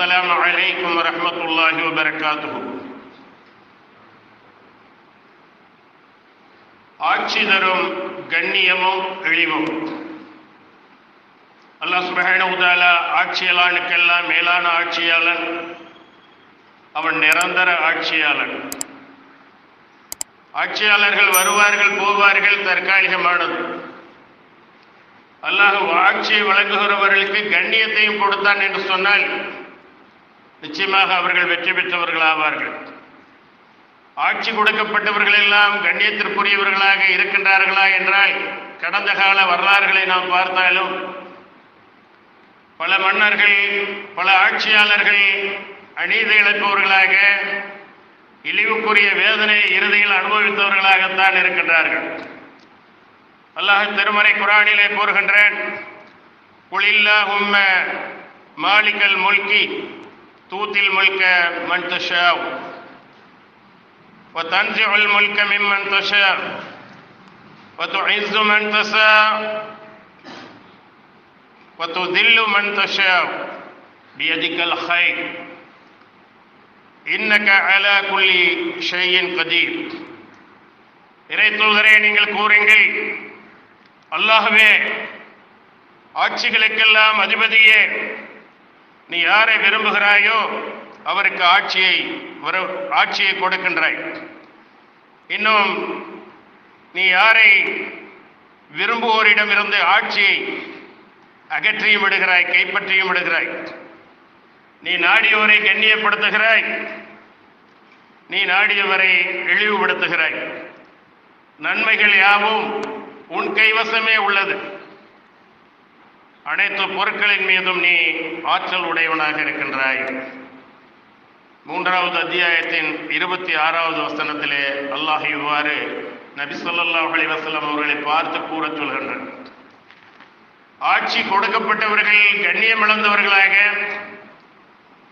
السلام عليكم ورحمة الله وبركاته ஆட்சி தரும் கண்ணியமும் இழிவும் அல்லாஹ் சுபஹானஹு தஆலா ஆட்சியாளனுக்கெல்லாம் மேலான ஆட்சியாளன் அவன் நிரந்தர ஆட்சியாளன் ஆட்சியாளர்கள் வருவார்கள் போவார்கள் தற்காலிகமானது அல்லாஹ் ஆட்சியை வழங்குகிறவர்களுக்கு கண்ணியத்தையும் கொடுத்தான் என்று சொன்னால் நிச்சயமாக அவர்கள் வெற்றி பெற்றவர்கள் ஆவார்கள் ஆட்சி கொடுக்கப்பட்டவர்கள் எல்லாம் கண்ணியத்திற்குரியவர்களாக இருக்கின்றார்களா என்றால் கடந்த கால வரலாறுகளை நாம் பார்த்தாலும் பல மன்னர்கள் பல ஆட்சியாளர்கள் அநீதி இழப்பவர்களாக இழிவுக்குரிய வேதனை இறுதியில் அனுபவித்தவர்களாகத்தான் இருக்கின்றார்கள். அல்லாஹ் திருமறை குரானிலே கூறுகின்றேன் உம்மை மாளிகள் முல்கி தூத்தில் முல்க மன் தஷாவ் وتنزع الملك ممن تشاء وتعز من تشاء وتذل من تشاء بيدك الخير إنك على كل شيء قدير இறை தூதரே நீங்கள் கூறுங்கள் அல்லாஹ்வே ஆட்சிகளுக்கெல்லாம் அதிபதியே நீ யாரை விரும்புகிறாயோ அவருக்கு ஆட்சியை வரு ஆட்சியை கொடுக்கின்றாய். இன்னும் நீ யாரை விரும்புவோரிடமிருந்து ஆட்சியை அகற்றியும் விடுகிறாய் கைப்பற்றியும் விடுகிறாய்? நீ நாடியோரை கண்ணியப்படுத்துகிறாய். நீ நாடியவரை இழிவுபடுத்துகிறாய். நன்மைகள் யாவும் உன் கைவசமே உள்ளது. அனைத்து பொருட்களின் மீதும் நீ ஆற்றல் உடையவனாக இருக்கின்றாய். மூன்றாவது அத்தியாயத்தின் இருபத்தி ஆறாவது வசனத்திலே அல்லாஹ் இவ்வாறு நபி சொல்லாஹ் அலைஹி அவர்களை பார்த்து கூற சொல்கின்றனர் ஆட்சி கொடுக்கப்பட்டவர்கள் கண்ணியம் இழந்தவர்களாக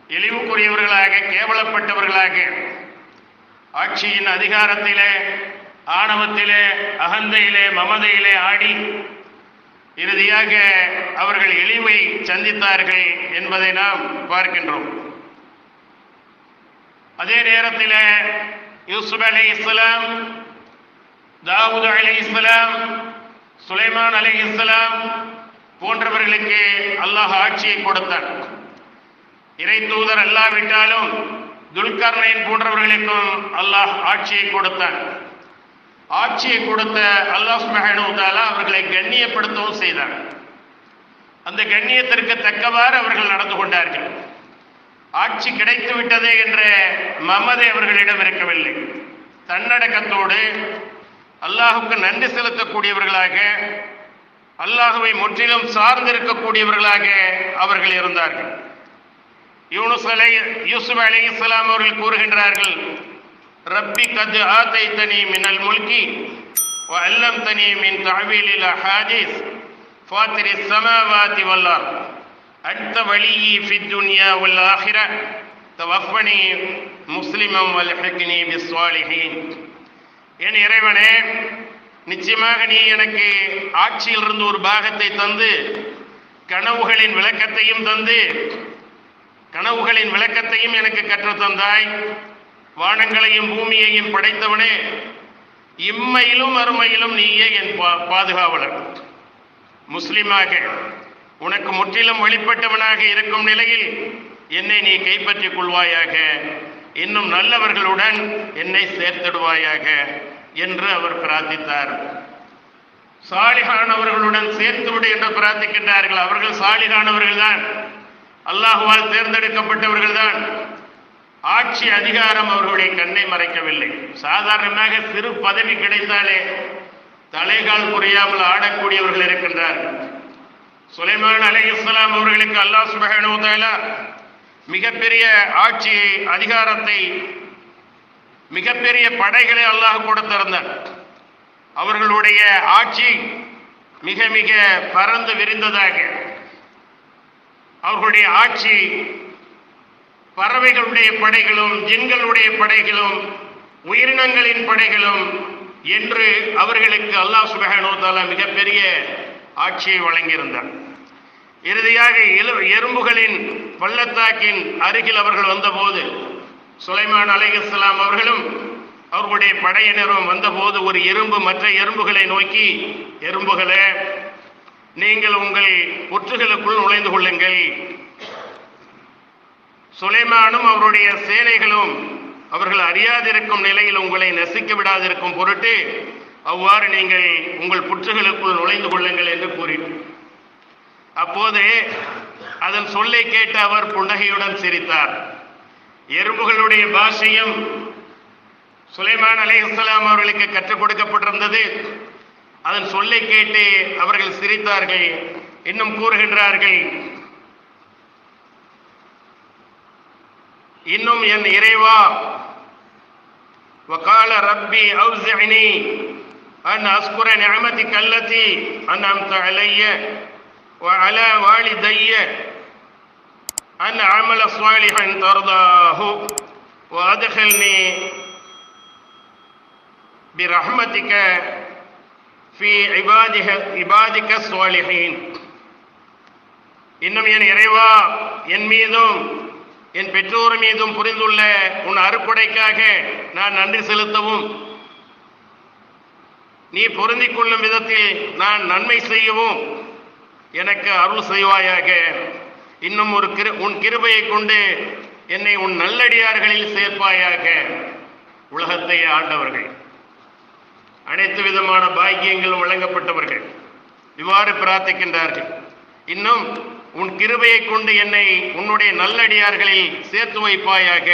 இழிவுக்குரியவர்களாக கேவலப்பட்டவர்களாக ஆட்சியின் அதிகாரத்திலே ஆணவத்திலே அகந்தையிலே மமதையிலே ஆடி இறுதியாக அவர்கள் எளிமை சந்தித்தார்கள் என்பதை நாம் பார்க்கின்றோம். அதே நேரத்தில் யூசுப் அலி இஸ்லாம் தாவூத் அலி இஸ்லாம் சுலைமான் அலி இஸ்லாம் போன்றவர்களுக்கு அல்லாஹ் ஆட்சியை கொடுத்தான். இறை தூதர் அல்லாவிட்டாலும் துல்கர்னைன் போன்றவர்களுக்கும் அல்லாஹ் ஆட்சியை கொடுத்தான். ஆட்சியை கொடுத்த அல்லாஹ் சுபஹானு அவர்களை கண்ணியப்படுத்தவும் செய்தார். அந்த கண்ணியத்திற்கு தக்கவாறு அவர்கள் நடந்து கொண்டார்கள். ஆட்சி கிடைத்து விட்டதே என்ற மமதை அவர்களிடம் இருக்கவில்லை. தன்னடக்கத்தோடு அல்லாஹுக்கு நன்றி செலுத்தக்கூடியவர்களாக அல்லாஹுவை முற்றிலும் சார்ந்திருக்கக்கூடியவர்களாக அவர்கள் இருந்தார்கள். யூனுஸ் அலை யூசுப் அலி இஸ்லாம் அவர்கள் கூறுகின்றார்கள் ரப்பி கது ஆதைத்தனி மினல் முல்கி وعلمتني من تعويل الاحاديث فاطر السماوات والارض أنت ولي في الدنيا والآخرة توفني مسلما والحقني بالصالحين என் இறைவனே நிச்சயமாக நீ எனக்கு ஆட்சியிலிருந்து ஒரு பாகத்தை தந்து கனவுகளின் விளக்கத்தையும் தந்து கனவுகளின் விளக்கத்தையும் எனக்கு கற்றுத் தந்தாய் வானங்களையும் பூமியையும் படைத்தவனே இம்மையிலும் அருமையிலும் நீயே என் பா- பாதுகாவலர். முஸ்லிமாக உனக்கு முற்றிலும் வழிபட்டவனாக இருக்கும் நிலையில் என்னை நீ கைப்பற்றிக் கொள்வாயாக இன்னும் நல்லவர்களுடன் என்னை சேர்த்திடுவாயாக என்று அவர் பிரார்த்தித்தார். சாலிகானவர்களுடன் சேர்த்து விடு என்று பிரார்த்திக்கின்றார்கள். அவர்கள் சாலிகானவர்கள் தான் அல்லாஹுவால் தேர்ந்தெடுக்கப்பட்டவர்கள் தான் ஆட்சி அதிகாரம் அவர்களுடைய கண்ணை மறைக்கவில்லை. சாதாரணமாக சிறு பதவி கிடைத்தாலே தலைகால் புரியாமல் ஆடக்கூடியவர்கள் இருக்கின்றார்கள் சுலைமான் அலை இஸ்லாம் அவர்களுக்கு அல்லாஹ் சுபஹானஹு மிகப்பெரிய ஆட்சியை அதிகாரத்தை மிகப்பெரிய படைகளை அல்லாஹ் கொடுத்திருந்தார். அவர்களுடைய ஆட்சி மிக மிக பறந்து விரிந்ததாக அவர்களுடைய ஆட்சி பறவைகளுடைய படைகளும் ஜின்களுடைய படைகளும் உயிரினங்களின் படைகளும் என்று அவர்களுக்கு அல்லாஹ் சுபஹானஹு வ மிகப்பெரிய ஆட்சியை வழங்கியிருந்தார். இறுதியாக எலு- எறும்புகளின் பள்ளத்தாக்கின் அருகில் அவர்கள் வந்தபோது சுலைமான் அலைஹிஸ்ஸலாம் அவர்களும் அவர்களுடைய படையினரும் வந்தபோது ஒரு எறும்பு மற்ற எறும்புகளை நோக்கி எறும்புகளை நீங்கள் உங்கள் புற்றுகளுக்குள் நுழைந்து கொள்ளுங்கள். சுலைமானும் அவருடைய சேனைகளும் அவர்கள் அறியாதிருக்கும் நிலையில் உங்களை நசிக்க விடாதிருக்கும் பொருட்டு அவ்வாறு நீங்கள் உங்கள் புற்றுகளுக்குள் நுழைந்து கொள்ளுங்கள் என்று கூறினார். அப்போது அதன் சொல்லை கேட்டு அவர் புன்னகையுடன் சிரித்தார். எறும்புகளுடைய பாஷையும் சுலைமான் அலைஹிஸ்ஸலாம் அவர்களுக்கு கற்றுக் கொடுக்கப்பட்டிருந்தது. அதன் சொல்லை கேட்டு அவர்கள் சிரித்தார்கள். இன்னும் கூறுகின்றார்கள் இன்னும் என் இறைவா وقال ربي أوزعني أن أذكر نعمتك التي أنعمت علي وعلى والدي أن أعمل صالحا ترضاه وأدخلني برحمتك في عبادك عبادك الصالحين இன்னும் என் இறைவா என் மீதும் என் பெற்றோர் மீதும் புரிந்துள்ள உன் அறுப்படைக்காக நான் நன்றி செலுத்தவும். நீ பொருந்திக் கொள்ளும் விதத்தில் நான் நன்மை செய்யவும். எனக்கு அருள் செய்வாயாக. இன்னும் ஒரு கிரு உன் கிருபையை கொண்டு என்னை உன் நல்லடியார்களில் சேர்ப்பாயாக. உலகத்தை ஆண்டவர்கள். அனைத்து விதமான பாக்கியங்களும் வழங்கப்பட்டவர்கள். இவ்வாறு பிரார்த்திக்கின்றார்கள். இன்னும் உன் கிருபையை கொண்டு என்னை உன்னுடைய நல்லடியார்களில் சேர்த்து வைப்பாயாக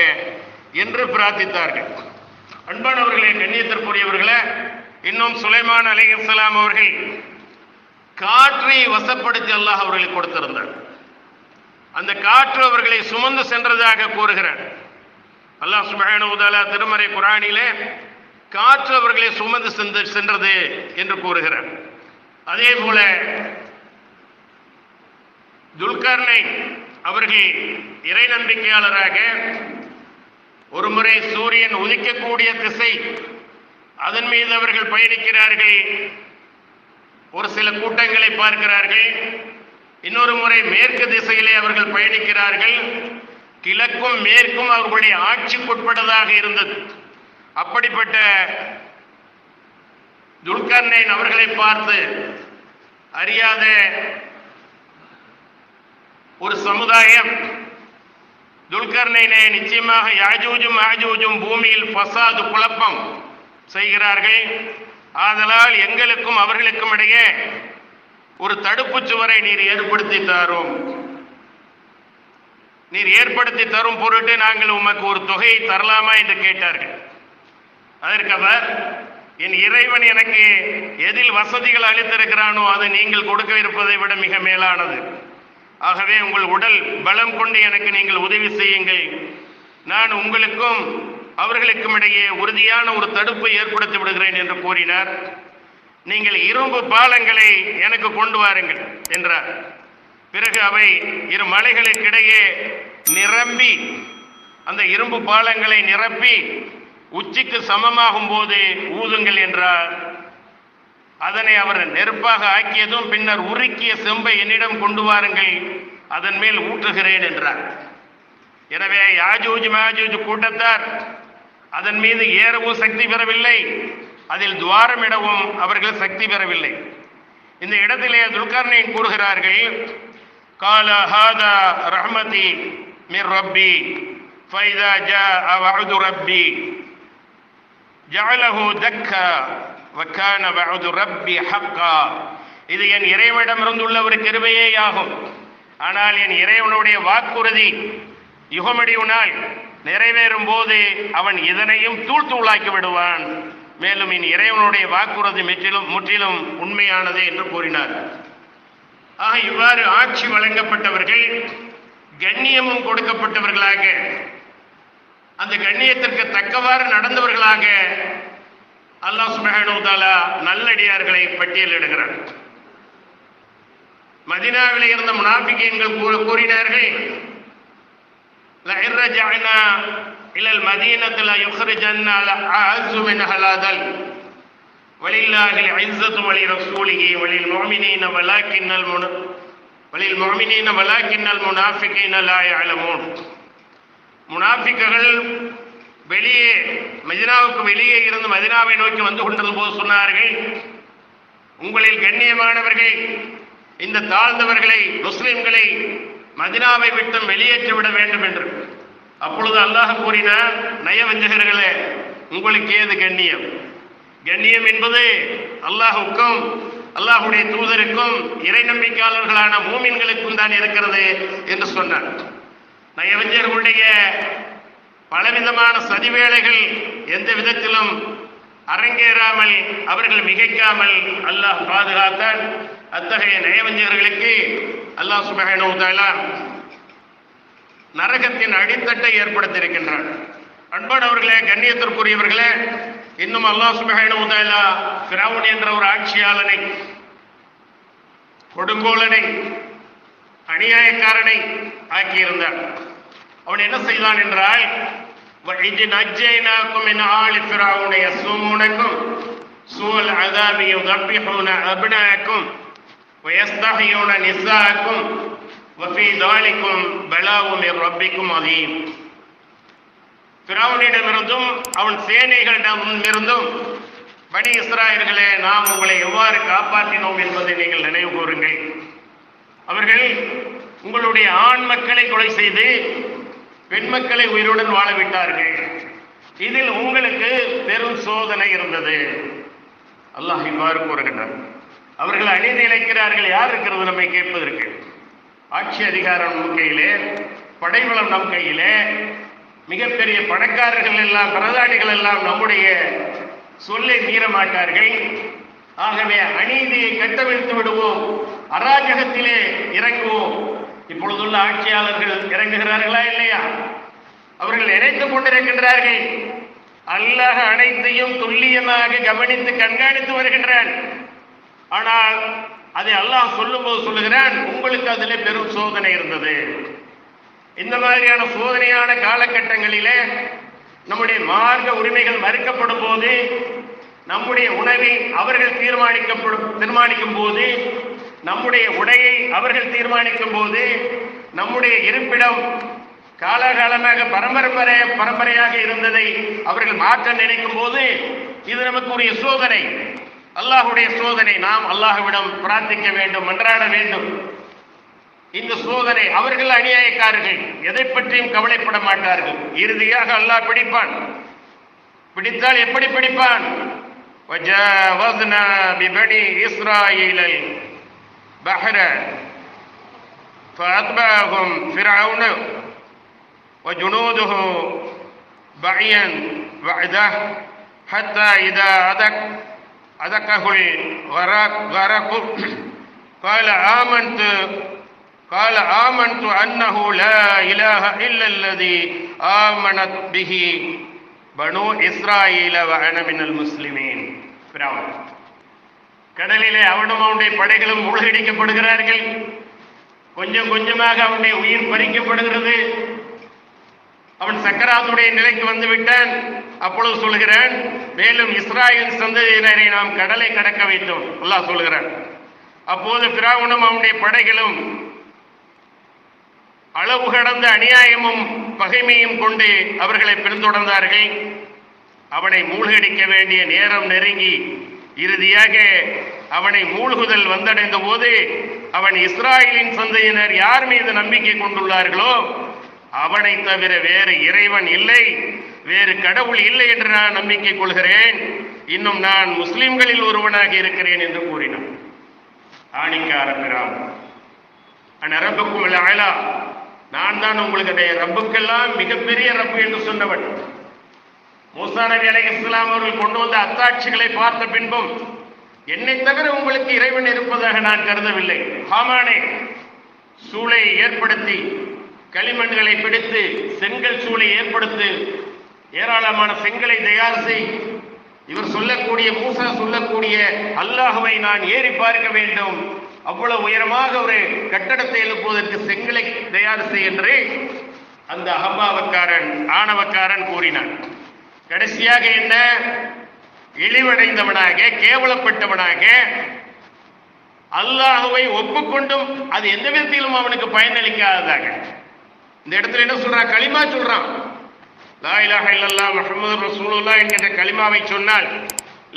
என்று பிரார்த்தித்தார்கள். அன்பானவர்களே கண்ணியத்திற்குரியவர்களே இன்னும் சுலைமான் அலைஹிஸ்ஸலாம் அவர்கள் காற்றை வசப்படுத்தி அல்லாஹ் அவர்களுக்கு கொடுத்திருந்தார். அந்த காற்று அவர்களை சுமந்து சென்றதாக கூறுகிறார். அல்லாஹ் சுப்ஹானஹு திருமறை குரானிலே காற்று அவர்களை சுமந்து சென்று சென்றது என்று கூறுகிறார். அதே போல துல்கர்னை அவர்கள் இறை நம்பிக்கையாளராக ஒரு முறை சூரியன் உதிக்கக்கூடிய திசை அதன் மீது அவர்கள் பயணிக்கிறார்கள். ஒரு சில கூட்டங்களை பார்க்கிறார்கள். இன்னொரு முறை மேற்கு திசையிலே அவர்கள் பயணிக்கிறார்கள். கிழக்கும் மேற்கும் அவர்களுடைய ஆட்சிக்குட்பட்டதாக இருந்தது. அப்படிப்பட்ட துல்கர்னைன் அவர்களை பார்த்து அறியாத ஒரு சமுதாயம். துல்கர்னைனே நிச்சயமாக யாஜூஜும் ஆஜூஜும் பூமியில் பசாது குழப்பம் செய்கிறார்கள். ஆதலால் எங்களுக்கும் அவர்களுக்கும் இடையே ஒரு தடுப்பு சுவரை நீர் ஏற்படுத்தி தரும். நீர் ஏற்படுத்தி தரும் பொருட்டு நாங்கள் உமக்கு ஒரு தொகையை தரலாமா என்று கேட்டார்கள். அதற்கு அவர் என் இறைவன் எனக்கு எதில் வசதிகள் அளித்திருக்கிறானோ அதை நீங்கள் கொடுக்க இருப்பதை விட மிக மேலானது. ஆகவே உங்கள் உடல் பலம் கொண்டு எனக்கு நீங்கள் உதவி செய்யுங்கள். நான் உங்களுக்கும் அவர்களுக்கும் இடையே உறுதியான ஒரு தடுப்பை ஏற்படுத்தி விடுகிறேன் என்று கூறினார். நீங்கள் இரும்பு பாலங்களை எனக்கு கொண்டு வாருங்கள் என்றார். பிறகு அவை இரு மலைகளுக்கிடையே நிரம்பி அந்த இரும்பு பாலங்களை நிரப்பி உச்சிக்கு சமமாகும் போது ஊதுங்கள் என்றார். அதனை அவர் நெருப்பாக ஆக்கியதும் பின்னர் உருக்கிய செம்பை என்னிடம் கொண்டு வாருங்கள் அதன் மேல் ஊற்றுகிறேன் என்றார். எனவே யாஜூஜ் மாஜூஜ் கூட்டத்தார் அதன் மீது ஏறவும் சக்தி பெறவில்லை அதில் துவாரமிடவும் அவர்கள் சக்தி பெறவில்லை. இந்த இடத்திலே துல்கர்னைன் கூறுகிறார்கள் கால ஹாதா ரஹ்மதி மிர் ரப்பி ஃபைதா ஜா வஅது ரப்பி ஜாலஹு தக்கா வக்கான வஅது ரப்பி ஹக்கா. இது என் இறைவனிடமிருந்துள்ள ஒரு கிருபையேயாகும். ஆனால் என் இறைவனுடைய வாக்குறுதி யுகமடியுனால் நிறைவேறும் போது அவன் இதனையும் தூள் தூளாக்கி விடுவான். மேலும் என் இறைவனுடைய வாக்குறுதி முற்றிலும் முற்றிலும் உண்மையானது என்று கூறினார். ஆக இவ்வாறு ஆட்சி வழங்கப்பட்டவர்கள் கண்ணியமும் கொடுக்கப்பட்டவர்களாக அந்த கண்ணியத்திற்கு தக்கவாறு நடந்தவர்களாக அல்லாஹ் சுபஹானுதாலா நல்லடியார்களை பட்டியலிடுகிறார் மதினாவில் இருந்த முனாபிகங்கள் கூறினார்கள் இலல் மதீனத்தில் யுஹ்ரிஜன்னால் அஅஸு மின் ஹலாதல் வலில்லாஹில் இஸ்ஸத்து வலி ரசூலிஹி வலில் முஃமினீன வலாக்கின்னல் முன வலில் முஃமினீன வலாக்கின்னல் முனாஃபிகீன லா யஅலமூன். முனாஃபிக்குகள் வெளியே மதினாவுக்கு வெளியே இருந்து மதினாவை நோக்கி வந்து கொண்டிருந்த போது சொன்னார்கள் உங்களில் கண்ணியமானவர்கள் இந்த தாழ்ந்தவர்களை முஸ்லிம்களை மதினாவை விட்டு வெளியேற்றி விட வேண்டும் என்று. அப்பொழுது அல்லாஹ் கூறினார் நயவஞ்சகர்களே உங்களுக்கு ஏது கண்ணியம்? கண்ணியம் என்பது அல்லாஹுக்கும் அல்லாஹுடைய தூதருக்கும் இறை நம்பிக்கையாளர்களான மூமின்களுக்கும் தான் இருக்கிறது என்று சொன்னார். நயவஞ்சர்களுடைய பலவிதமான சதிவேளைகள் எந்த விதத்திலும் அரங்கேறாமல் அவர்கள் மிகைக்காமல் அல்லாஹ் பாதுகாத்தால் அத்தகைய நயவஞ்சகர்களுக்கு அல்லாஹ் சுபஹானஹு நரகத்தின் அடித்தட்டை ஏற்படுத்தியிருக்கின்றான். அன்பானவர்களே கண்ணியத்திற்குரியவர்களே இன்னும் அல்லாஹ் சுபஹானஹு வ தஆலா என்ற ஒரு ஆட்சியாளனை கொடுங்கோலனை அநியாயக்காரனை ஆக்கியிருந்தான் அவன் என்ன செய்தான் என்றால் وَإِذْ نَجَّيْنَاكُمْ مِنْ آلِ فِرْعَوْنَ يَسُومُونَكُمْ سُوءَ الْعَذَابِ يُذَبِّحُونَ أَبْنَاءَكُمْ وَيَسْتَحْيُونَ نِسَاءَكُمْ وَفِي ذَلِكُمْ بَلَاءٌ مِنْ رَبِّكُمْ عَظِيمٌ பிறவுனிடமிருந்தும் அவன் சேனைகளிடமிருந்தும் பனி இஸ்ராயல்களே நாம் உங்களை எவ்வாறு காப்பாற்றினோம் என்பதை நீங்கள் நினைவு கூறுங்கள் அவர்கள் உங்களுடைய ஆண் மக்களை கொலை செய்து பெண் மக்களை உயிருடன் வாழ விட்டார்கள். இதில் உங்களுக்கு பெரும் சோதனை இருந்தது. அல்லாஹ் இவ்வாறு கூறுகின்றார் அவர்கள் அநீதி இழைக்கிறார்கள். யார் இருக்கிறது நம்மை கேட்பதற்கு? ஆட்சி அதிகாரம் நம் கையிலே படைபலம் நம் கையிலே. மிகப்பெரிய பணக்காரர்கள் எல்லாம் பிரதானிகள் எல்லாம் நம்முடைய சொல்லை மீற மாட்டார்கள். ஆகவே அநீதியை கட்டவிழ்த்து விடுவோம். அராஜகத்திலே இறங்குவோம். இப்பொழுதுள்ள ஆட்சியாளர்கள் இறங்குகிறார்களா இல்லையா? அவர்கள் நினைத்துக் கொண்டிருக்கின்றார்கள். அல்லாஹ் அனைத்தையும் துல்லியமாக கவனித்து கண்காணித்து வருகின்றான் ஆனால் அதை அல்லாஹ் சொல்லும்போது சொல்லுகிறான் உங்களுக்கு அதிலே பெரும் சோதனை இருந்தது. இந்த மாதிரியான சோதனையான காலகட்டங்களிலே நம்முடைய மார்க்க உரிமைகள் மறுக்கப்படும் போது நம்முடைய உணவை அவர்கள் தீர்மானிக்கப்படும் தீர்மானிக்கும் போது நம்முடைய உடையை அவர்கள் தீர்மானிக்கும் போது நம்முடைய இருப்பிடம் காலகாலமாக பரம்பரை பரம்பரையாக இருந்ததை அவர்கள் மாற்ற நினைக்கும் போது இது நமக்கு உரிய சோதனை. அல்லாஹுடைய சோதனை. நாம் அல்லாஹுவிடம் பிரார்த்திக்க வேண்டும் மன்றாட வேண்டும். இந்த சோதனை அவர்கள் அநியாயக்காரர்கள் எதை பற்றியும் கவலைப்பட மாட்டார்கள். இறுதியாக அல்லாஹ் பிடிப்பான். பிடித்தால் எப்படி பிடிப்பான்? இஸ்ராயில் بحرا فأتبعهم فرعون وجنوده بعيا بعده حتى إذا أدك أدكه الغرق غرق. قال آمنت قال آمنت أنه لا إله إلا الذي آمنت به بنو إسرائيل وأنا من المسلمين. فرعون. கடலிலே அவனும் அவனுடைய படைகளும் மூழ்கடிக்கப்படுகிறார்கள். கொஞ்சம் கொஞ்சமாக அவனுடைய உயிர் பறிக்கப்படுகிறது. அவன் சக்கராத்துடைய நிலைக்கு வந்து விட்டான் அப்பொழுது சொல்கிறான் மேலும் இஸ்ராயல் சந்ததியினரை நாம் கடலை கடக்க வைத்தோம் அல்லாஹ் சொல்கிறான். அப்போது பிராவனும் அவனுடைய படைகளும் அளவு கடந்த அநியாயமும் பகைமையும் கொண்டு அவர்களை பின்தொடர்ந்தார்கள். அவனை மூழ்கடிக்க வேண்டிய நேரம் நெருங்கி இறுதியாக அவனை மூழ்குதல் வந்தடைந்த போது அவன் இஸ்ராயலின் சந்தையினர் யார் மீது நம்பிக்கை கொண்டுள்ளார்களோ அவனை தவிர வேறு இறைவன் இல்லை வேறு கடவுள் இல்லை என்று நான் நம்பிக்கை கொள்கிறேன். இன்னும் நான் முஸ்லிம்களில் ஒருவனாக இருக்கிறேன் என்று கூறினான். ஆணிக்கார பிராம் ரப்புக்கும் ஆலா நான் தான் உங்களுக்கு ரப்புக்கெல்லாம் மிகப்பெரிய ரப்பு என்று சொன்னவன். மூசா நபி அலை இஸ்லாம் அவர்கள் கொண்டு வந்த அத்தாட்சிகளை பார்த்த பின்பும் என்னை தவிர உங்களுக்கு இறைவன் இருப்பதாக நான் கருதவில்லை. ஹாமானே சூளை ஏற்படுத்தி களிமண்களை பிடித்து செங்கல் சூளை ஏற்படுத்தி ஏராளமான செங்கலை தயார் செய். இவர் சொல்லக்கூடிய மூசா சொல்லக்கூடிய அல்லாஹுவை நான் ஏறி பார்க்க வேண்டும். அவ்வளவு உயரமாக ஒரு கட்டடத்தை எழுப்புவதற்கு செங்கலை தயார் செய் என்று அந்த அகம்பாவக்காரன் ஆணவக்காரன் கூறினான். கடைசியாக என்ன? இழிவடைந்தவனாக கேவலப்பட்டவனாக அல்லாஹுவை ஒப்புக்கொண்டும் அது எந்த விதத்திலும் அவனுக்கு பயனளிக்காததாக. இந்த இடத்துல என்ன சொல்றான் களிமா சொல்றான். லா இலாஹ இல்லல்லா முஹம்மது ரசூலுல்லாஹ் என்கின்ற களிமாவை சொன்னால்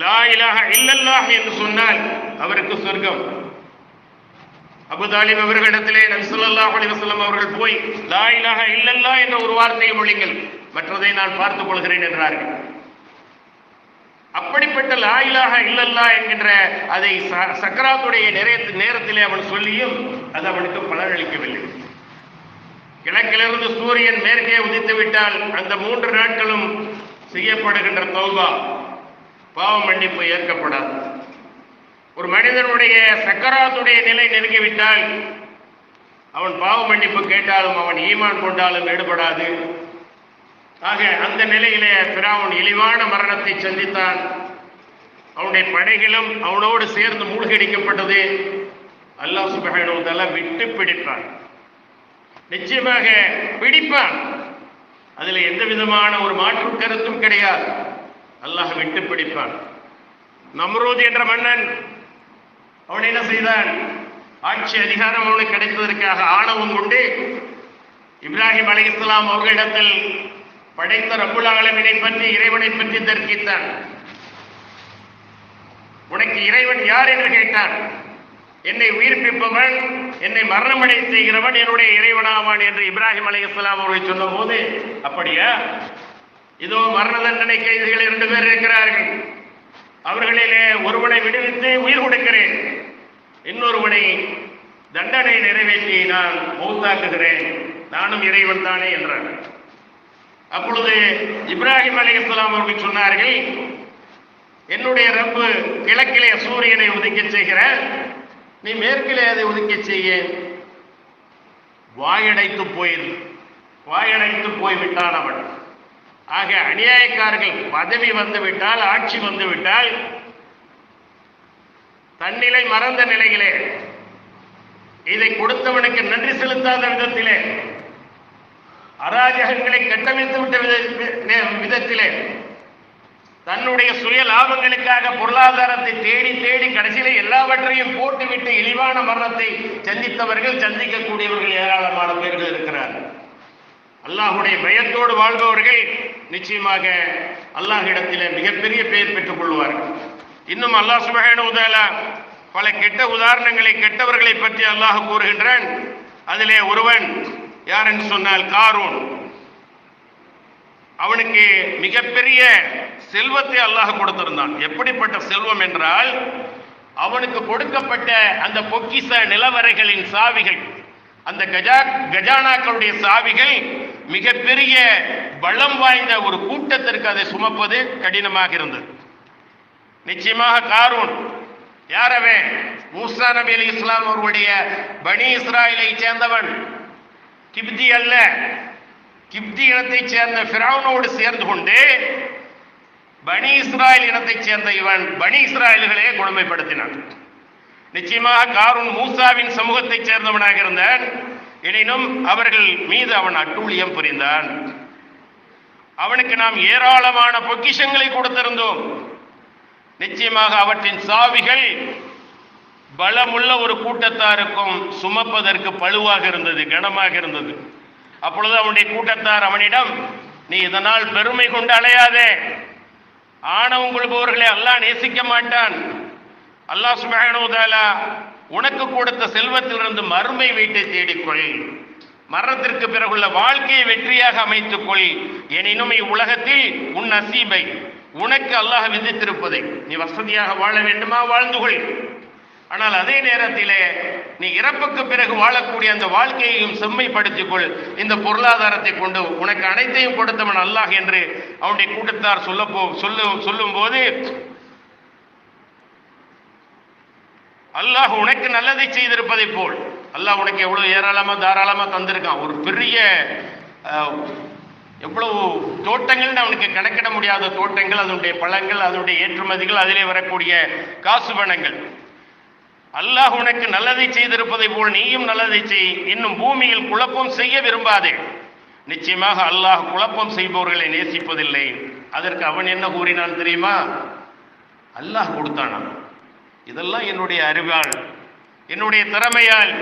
லா இலாஹ இல்லல்லாஹ் என்று சொன்னால் அவருக்கு சொர்க்கம். அபுதாலிம் அவர்களிடத்திலே நபி அலிவசல்லம் அவர்கள் போய் லா இல்லல்லா என்ற ஒரு வார்த்தையை மொழிங்கள் மற்றதை நான் பார்த்துக் கொள்கிறேன் என்றார்கள். அப்படிப்பட்ட லா இல்லல்லா என்கின்ற அதை ச- சக்கராத்துடைய நிறைய நேரத்திலே அவன் சொல்லியும் அது அவனுக்கு பலனளிக்கவில்லை. கிழக்கிலிருந்து சூரியன் மேற்கே உதித்து விட்டால் அந்த மூன்று நாட்களும் செய்யப்படுகின்ற தௌபா பாவ மன்னிப்பு ஏற்கப்படாது. ஒரு மனிதனுடைய சக்கராத்துடைய நிலை நெருங்கிவிட்டால் அவன் பாவ மன்னிப்பு கேட்டாலும் அவன் ஈமான் கொண்டாலும் ஈடுபடாது. ஆக அந்த நிலையிலே பிராவன் இழிவான மரணத்தை சந்தித்தான். அவனுடைய படைகளும் அவனோடு சேர்ந்து மூழ்கடிக்கப்பட்டது அல்லாஹ் சுபஹானஹு விட்டு பிடிப்பான். நிச்சயமாக பிடிப்பான். அதில் எந்த விதமான ஒரு மாற்று கருத்தும் கிடையாது. அல்லாஹ் விட்டு பிடிப்பான். நம்ரூத் என்ற மன்னன் அவன் என்ன செய்தான் ஆட்சி அதிகாரம் அவனுக்கு கிடைத்ததற்காக ஆணவம் கொண்டு இப்ராஹிம் அலைஹிஸ்ஸலாம் அவர்களிடத்தில் படைத்த ரப்புல் ஆலமீனை பற்றி இறைவனை பற்றி தர்க்கித்தான் உனக்கு இறைவன் யார் என்று கேட்டான் என்னை உயிர்ப்பிப்பவன் என்னை மரணமடை செய்கிறவன் என்னுடைய இறைவனாவான் என்று இப்ராஹிம் அலைஹிஸ்ஸலாம் அவர்கள் சொன்னபோது அப்படியா? இதோ மரண தண்டனை கைதிகள் இரண்டு பேர் இருக்கிறார்கள். அவர்களிலே ஒருவனை விடுவித்து உயிர் கொடுக்கிறேன். இன்னொருவனை தண்டனை நிறைவேற்றி நான் மௌத்தாக்குகிறேன். நானும் இறைவன் தானே என்றார். அப்பொழுது இப்ராஹிம் அலிகலாம் அவர்கள் சொன்னார்கள் என்னுடைய ரப்பு கிழக்கிலே சூரியனை ஒதுக்க செய்கிற நீ மேற்கிலே அதை ஒதுக்க செய்ய. வாயடைத்து போயிரு வாயடைத்து போய்விட்டான் அவன். ஆக அநியாயக்காரர்கள் பதவி வந்துவிட்டால் ஆட்சி வந்துவிட்டால் தன்னிலை மறந்த நிலையிலே இதை கொடுத்தவனுக்கு நன்றி செலுத்தாத விதத்திலே அராஜகங்களை கட்டமைத்து விட்ட விதத்திலே தன்னுடைய சுய லாபங்களுக்காக பொருளாதாரத்தை தேடி தேடி கடைசியிலே எல்லாவற்றையும் போட்டுவிட்டு இழிவான மரணத்தை சந்தித்தவர்கள் சந்திக்கக்கூடியவர்கள் ஏராளமான பேர்கள் இருக்கிறார்கள். அல்லாஹுடைய பயத்தோடு வாழ்பவர்கள் நிச்சயமாக அல்லாஹ்விடத்திலே மிகப்பெரிய பெயர் பெற்றுக் கொள்வார்கள் இன்னும் அல்லாஹ் சுபஹானஹு வ பல கெட்ட உதாரணங்களை கெட்டவர்களை பற்றி அல்லாஹ் கூறுகின்றான். அதிலே ஒருவன் யார் என்று சொன்னால் காரூன். அவனுக்கு மிகப்பெரிய செல்வத்தை அல்லாஹ் கொடுத்திருந்தான். எப்படிப்பட்ட செல்வம் என்றால் அவனுக்கு கொடுக்கப்பட்ட அந்த பொக்கிச நிலவரைகளின் சாவிகள் அந்த கஜா கஜானாக்களுடைய சாவிகள் மிகப்பெரிய பலம் வாய்ந்த ஒரு கூட்டத்திற்கு அதை சுமப்பது கடினமாக இருந்தது. நிச்சயமாக காரூன் யாரவே? மூசா நபி அலி இஸ்லாம் அவர்களுடைய பனி இஸ்ராயலை சேர்ந்தவன். கிப்தி அல்ல. கிப்தி இனத்தைச் சேர்ந்த பிராவனோடு சேர்ந்து கொண்டு பனி இஸ்ராயல் இனத்தைச் சேர்ந்த இவன் பனி இஸ்ராயல்களே கொடுமைப்படுத்தினான். நிச்சயமாக காரூன் மூசாவின் சமூகத்தைச் சேர்ந்தவனாக இருந்தான் எனினும் அவர்கள் மீது அவன் அட்டூழியம் புரிந்தான். அவனுக்கு நாம் ஏராளமான பொக்கிஷங்களை கொடுத்திருந்தோம். நிச்சயமாக அவற்றின் சாவிகள் பலமுள்ள ஒரு கூட்டத்தாருக்கும் சுமப்பதற்கு பழுவாக இருந்தது கனமாக இருந்தது. அப்பொழுது அவனுடைய கூட்டத்தார் அவனிடம் நீ இதனால் பெருமை கொண்டு அலையாதே. ஆணவம் கொள்பவர்களை அல்லாஹ் நேசிக்க மாட்டான். அல்லாஹ் சுப்ஹானஹு வ உனக்கு கொடுத்த செல்வத்திலிருந்து மறுமை வீட்டை தேடிக்கொள். மரணத்திற்கு பிறகுள்ள வாழ்க்கையை வெற்றியாக அமைத்துக் கொள் எனினும் இவ்வுலகத்தில் உன் நசீபை உனக்கு அல்லாஹ் விதித்திருப்பதை நீ வசதியாக வாழ வேண்டுமா? வாழ்ந்து கொள். ஆனால் அதே நேரத்திலே நீ இறப்புக்கு பிறகு வாழக்கூடிய அந்த வாழ்க்கையையும் செம்மைப்படுத்திக் கொள் இந்த பொருளாதாரத்தை கொண்டு உனக்கு அனைத்தையும் கொடுத்தவன் அல்லாஹ் என்று அவனுடைய கூட்டத்தார் சொல்ல போ சொல்லும் சொல்லும்போது அல்லாஹ் உனக்கு நல்லதை செய்திருப்பதை போல். அல்லாஹ் உனக்கு எவ்வளவு ஏராளமா தாராளமா தந்திருக்கான். ஒரு பெரிய எவ்வளவு தோட்டங்கள்னு அவனுக்கு கணக்கிட முடியாத தோட்டங்கள் அதனுடைய பழங்கள் அதனுடைய ஏற்றுமதிகள் அதிலே வரக்கூடிய காசு பணங்கள். அல்லாஹ் உனக்கு நல்லதை செய்திருப்பதை போல் நீயும் நல்லதை செய். இன்னும் பூமியில் குழப்பம் செய்ய விரும்பாதே. நிச்சயமாக அல்லாஹ் குழப்பம் செய்பவர்களை நேசிப்பதில்லை. அதற்கு அவன் என்ன கூறினான் தெரியுமா? அல்லாஹ் கொடுத்தானான் இதெல்லாம் என்னுடைய அறிவால் என்னுடைய திறமையால்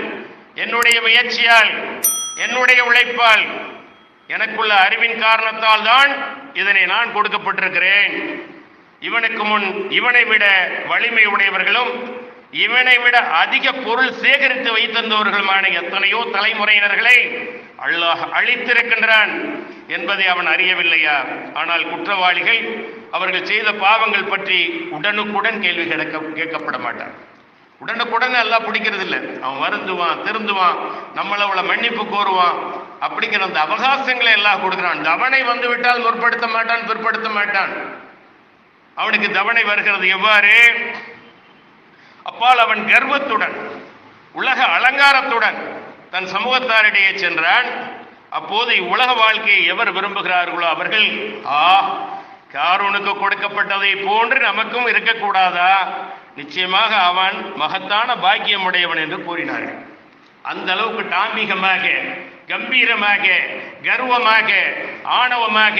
என்னுடைய முயற்சியால் என்னுடைய உழைப்பால் எனக்குள்ள அறிவின் காரணத்தால் தான் இதனை நான் கொடுக்கப்பட்டிருக்கிறேன். இவனுக்கு முன் இவனை விட வலிமை உடையவர்களும் இவனை விட அதிக பொருள் சேகரித்து வைத்திருந்தவர்களுமான எத்தனையோ தலைமுறையினர்களை அல்லாஹ் அழித்திருக்கின்றான் என்பதை அவன் அறியவில்லையா? ஆனால் குற்றவாளிகள் அவர்கள் செய்த பாவங்கள் பற்றி உடனுக்குடன் கேள்வி கேட்க கேட்கப்பட மாட்டான் உடனுக்குடன் எல்லாம் பிடிக்கிறது இல்லை அவன் வருந்துவான் திருந்துவான் நம்மள அவளை மன்னிப்பு கோருவான் அப்படிங்கிற அந்த அவகாசங்களை எல்லாம் கொடுக்குறான். தவணை வந்து விட்டால் முற்படுத்த மாட்டான் பிற்படுத்த மாட்டான். அவனுக்கு தவணை வருகிறது எவ்வாறு? அப்பால் அவன் கர்வத்துடன் உலக அலங்காரத்துடன் தன் சமூகத்தாரிடையே சென்றான். அப்போது இவ்வுலக வாழ்க்கையை எவர் விரும்புகிறார்களோ அவர்கள் ஆ காரூனுக்கு கொடுக்கப்பட்டதை போன்று நமக்கும் இருக்கக்கூடாதா? நிச்சயமாக அவன் மகத்தான பாக்கியம் உடையவன் என்று கூறினார்கள். அந்த அளவுக்கு டாம்பிகமாக கம்பீரமாக கர்வமாக ஆணவமாக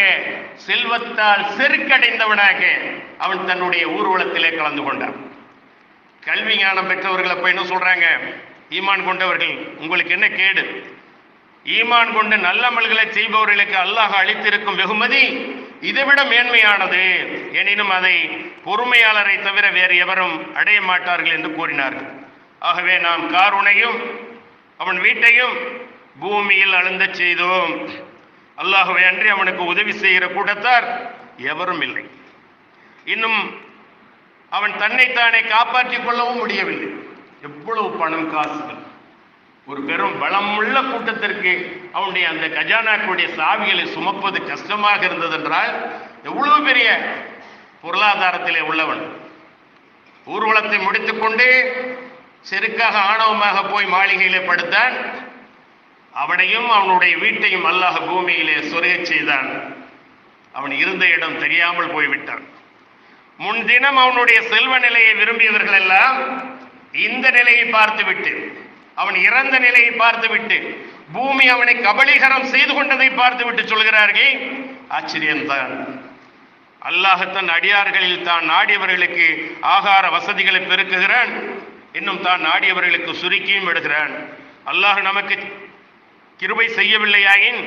செல்வத்தால் செருக்கடைந்தவனாக அவன் தன்னுடைய ஊர்வலத்திலே கலந்து கொண்டான். கல்வி ஞானம் பெற்றவர்கள் அப்ப என்ன சொல்றாங்க? ஈமான் கொண்டவர்கள் உங்களுக்கு என்ன கேடு? ஈமான் கொண்டு நல்லமல்களை செய்பவர்களுக்கு அல்லாஹ் அளித்திருக்கும் வெகுமதி இதைவிட மேன்மையானது. எனினும் அதை பொறுமையாளரை தவிர வேறு எவரும் அடைய மாட்டார்கள் என்று கூறினார்கள். ஆகவே நாம் காருணையும் அவன் வீட்டையும் பூமியில் அழுந்தச் செய்தோம். அல்லாஹுவை அன்றி அவனுக்கு உதவி செய்கிற கூட்டத்தார் எவரும் இல்லை. இன்னும் அவன் தன்னைத்தானே காப்பாற்றிக் கொள்ளவும் முடியவில்லை. எவ்வளவு பணம் காசுகள். ஒரு பெரும் பலமுள்ள கூட்டத்திற்கு அவனுடைய அந்த கஜானாக்களுடைய சாவிகளை சுமப்பது கஷ்டமாக இருந்தது என்றால் எவ்வளவு பெரிய பொருளாதாரத்திலே உள்ளவன். ஊர்வலத்தை முடித்துக்கொண்டு செருக்காக ஆணவமாக போய் மாளிகையிலே படுத்தான். அவனையும் அவனுடைய வீட்டையும் அல்லாஹ் பூமியிலே சொருகச் செய்தான். அவன் இருந்த இடம் தெரியாமல் போய்விட்டான். முன்தினம் அவனுடைய செல்வ நிலையை விரும்பியவர்கள் எல்லாம் இந்த நிலையை பார்த்துவிட்டு அவன் இறந்த நிலையை பார்த்துவிட்டு பூமி அவனை கபலீகரம் செய்து கொண்டதை பார்த்துவிட்டு சொல்கிறார்கள் ஆச்சரியம்தான். அல்லாஹ் தன் அடியார்களில் தான் நாடியவர்களுக்கு ஆகார வசதிகளை பெருக்குகிறான். இன்னும் தான் நாடியவர்களுக்கு சுருக்கியும் விடுகிறான். அல்லாஹ் நமக்கு கிருபை செய்யவில்லையாயின்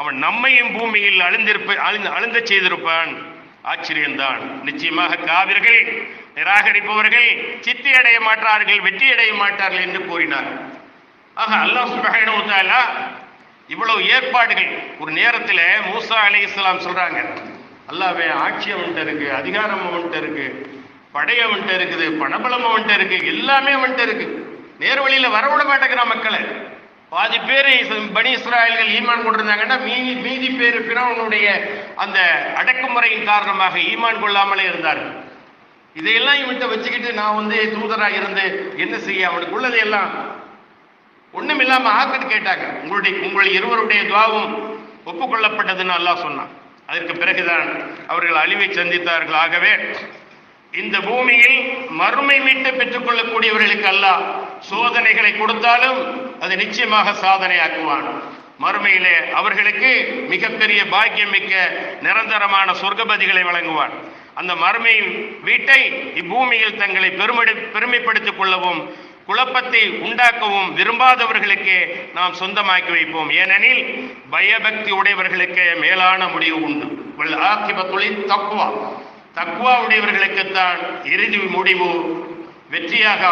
அவன் நம்மையும் பூமியில் அழுந்திருப்ப அழுந்த அழுந்தச் செய்திருப்பான். ஆச்சரியம்தான் நிச்சயமாக காவிர்கள் நிராகரிப்பவர்கள் சித்தி அடைய மாட்டார்கள் வெற்றி அடைய மாட்டார்கள் என்று கூறினார். ஆக அல்லாஹ் சுப்ஹானஹு இவ்வளவு ஏற்பாடுகள் ஒரு நேரத்தில் மூசா அலி இஸ்லாம் சொல்றாங்க. அல்லாவே ஆட்சி அவன்கிட்ட இருக்கு அதிகாரம் அவன்கிட்ட இருக்கு படை அவன்கிட்ட இருக்குது பணபலம் அவன்கிட்ட இருக்கு எல்லாமே அவன்கிட்ட இருக்கு. நேர்வழியில் வரவிட மாட்டேங்கிறான் மக்களை. பாதி பேர் பனி இஸ்ராயல்கள் ஈமான் கொண்டிருந்தாங்கன்னா மீதி மீதி பேர் பிறவனுடைய அந்த அடக்குமுறையின் காரணமாக ஈமான் கொள்ளாமலே இருந்தார்கள். இதையெல்லாம் இவன்கிட்ட வச்சுக்கிட்டு நான் வந்து தூதராக இருந்து என்ன செய்ய அவனுக்கு உள்ளதையெல்லாம் ஒண்ணும் இல்லாம ஆக்குன்னு கேட்டாங்க. உங்களுடைய உங்கள் இருவருடைய துவாவும் ஒப்புக்கொள்ளப்பட்டதுன்னு அல்லாஹ் சொன்னான். அதற்கு பிறகுதான் அவர்கள் அழிவை சந்தித்தார்கள். ஆகவே இந்த பூமியில் மறுமை மீட்டு பெற்றுக்கொள்ளக்கூடியவர்களுக்கு அல்லாஹ் சோதனைகளை கொடுத்தாலும் அது நிச்சயமாக சாதனையாக்குவான். மறுமையிலே அவர்களுக்கு மிகப்பெரிய பாக்கியம் மிக்க நிரந்தரமான சொர்க்கபதிகளை வழங்குவான். அந்த மறுமை வீட்டை இப்பூமியில் தங்களை பெருமடி பெருமைப்படுத்திக் கொள்ளவும் குழப்பத்தை உண்டாக்கவும் விரும்பாதவர்களுக்கு நாம் சொந்தமாக்கி வைப்போம். ஏனெனில் பயபக்தி உடையவர்களுக்கு மேலான முடிவு உண்டு. ஆக்கிபத்துளின் தக்குவா தக்குவா உடையவர்களுக்குத்தான் இறுதி முடிவு வெற்றியாக